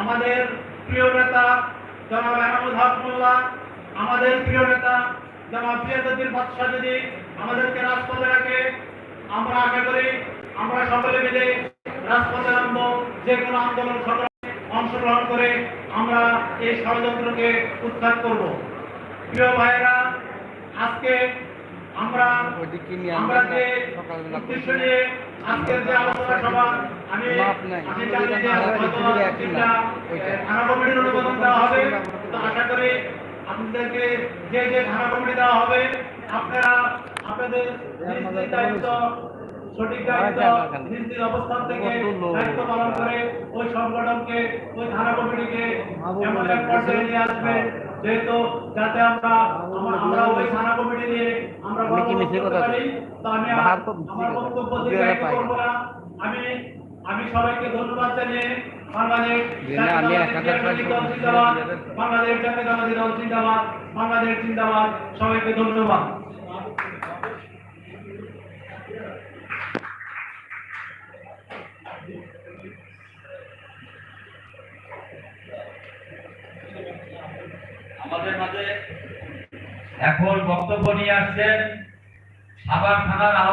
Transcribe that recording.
আমাদের প্রিয় নেতা জনাব এনামুল হক আমাদের প্রিয় নেতা জনাব প্রিয়দুদ্দিন বাদশাহ যদি আমাদেরকে রাজপথে রাখে, আমরা আশা করি আমরা সকলে মিলে রাজপথে নামবো, যে কোনো আন্দোলন সংগ্রামে অংশগ্রহণ করে আমরা এই ষড়যন্ত্রকে উৎখাত করব। প্রিয় ভাইয়েরা, আজকে আমরা আমরা যে উদ্দেশ্য নিয়ে আজকের যে আলোচনা সভা আমি। আমি জানি যে তিনটা, থানা কমিটির অনুমোদন দেওয়া হবে। তো আশা করি আপনাদেরকে যে যে থানা কমিটি দেওয়া হবে আপনারা আপনাদের দায়িত্ব সঠিক দায়িত্ব নিজ নিজ অবস্থান থেকে দায়িত্ব পালন করে ওই সংগঠনকে ওই থানা কমিটিকে এমন এক পর্যায়ে নিয়ে আসবে। যেহেতু যাতে আমরা আমরা- আমরা ওই থানা কমিটি নিয়ে আমরা কথা। তো। আমি আমি সবাইকে ধন্যবাদ জানিয়ে বাংলাদেশ জিন্দাবাদ, বাংলাদেশ জাতীয়তাবাদী দল জিন্দাবাদ বাংলাদেশ জিন্দাবাদ সবাইকে ধন্যবাদ আমাদের মাঝে এখন বক্তব্য নিয়ে আসছেন সাভার থানার আহ্বায়ক